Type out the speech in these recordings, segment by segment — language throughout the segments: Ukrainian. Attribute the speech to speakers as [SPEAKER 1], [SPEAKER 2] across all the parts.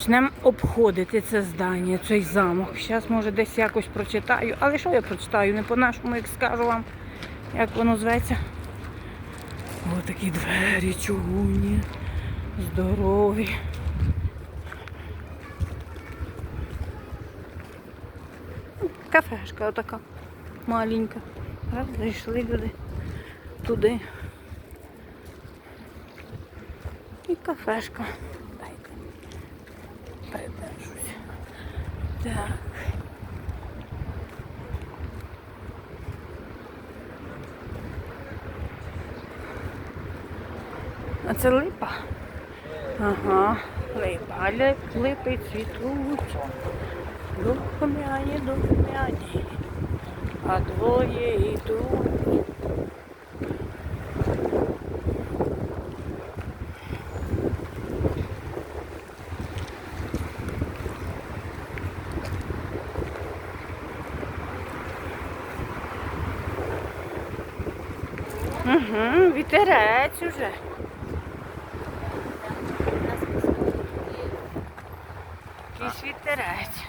[SPEAKER 1] Почнемо обходити це здання, цей замок. Зараз, може, десь якось прочитаю. Але що я прочитаю? Не по-нашому, як скажу вам, як воно зветься. Ось такі двері чугунні, здорові. Кафешка отака маленька. Раз, зайшли люди туди. І кафешка. Придержусь. Так. А це липа? Ага, липа. Липи цвітуть. Духмяні, духмяні. А двоє йдуть. Угу, вітерець уже. Якийсь вітерець.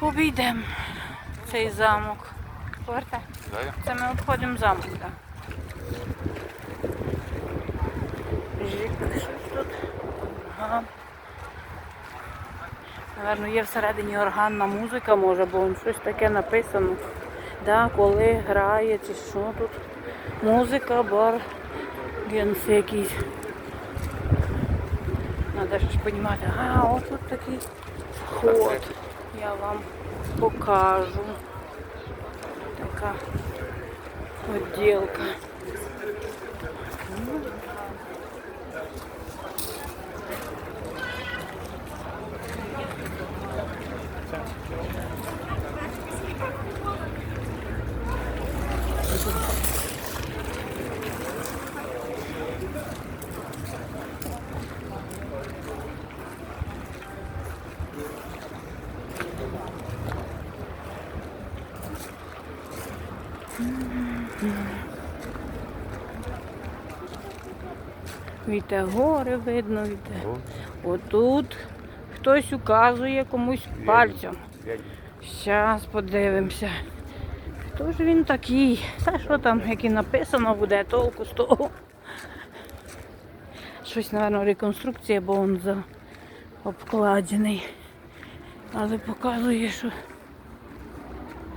[SPEAKER 1] Обійдемо цей замок. Повертай. Це ми обходимо замок, так. Жик, щось тут. Ага. Наверно, є всередині органна музика, може, бо щось таке написано. Да, коли грає чи що тут. Музика, бар, генс якийсь. Треба ж розуміти. А, от тут такий вход. Я вам покажу. Така відділка. Віте гори видно, віте. Отут хтось указує комусь пальцем. Зараз подивимося. Хто ж він такий? Та що там, як і написано буде, толку з того. Щось, мабуть, реконструкція, бо він за обкладений. Але показує, що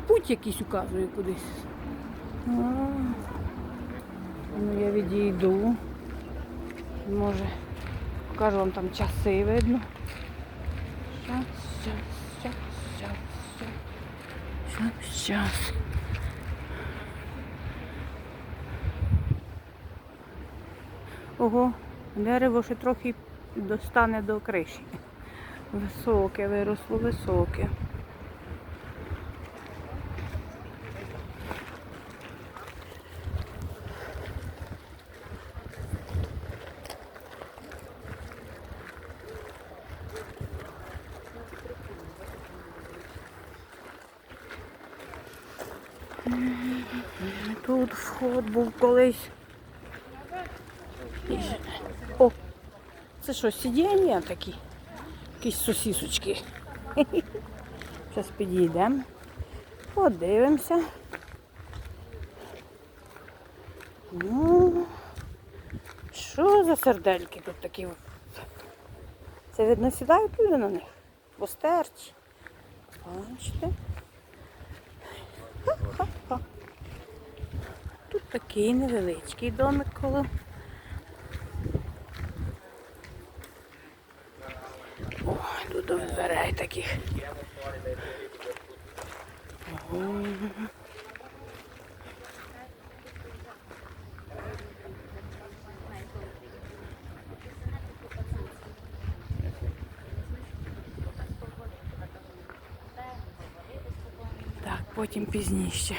[SPEAKER 1] путь якийсь указує кудись. А, Ну, я відійду. Може, покажу вам там часи видно. Щас, щас, щас, щас, щас. Ого, дерево ще трохи достане до криші. Високе, виросло високе. Тут вход був колись. О, це що, сидіння такі? Якісь сосісочки. Зараз підійдемо. Подивимося. Ну, що за сердельки тут такі? Це видно сідають люди на них. Постерч. Бачите? Ха-ха-ха. Тут такий невеличкий домик коло. О, тут дверей таких. Ого. Так, потім пізніше.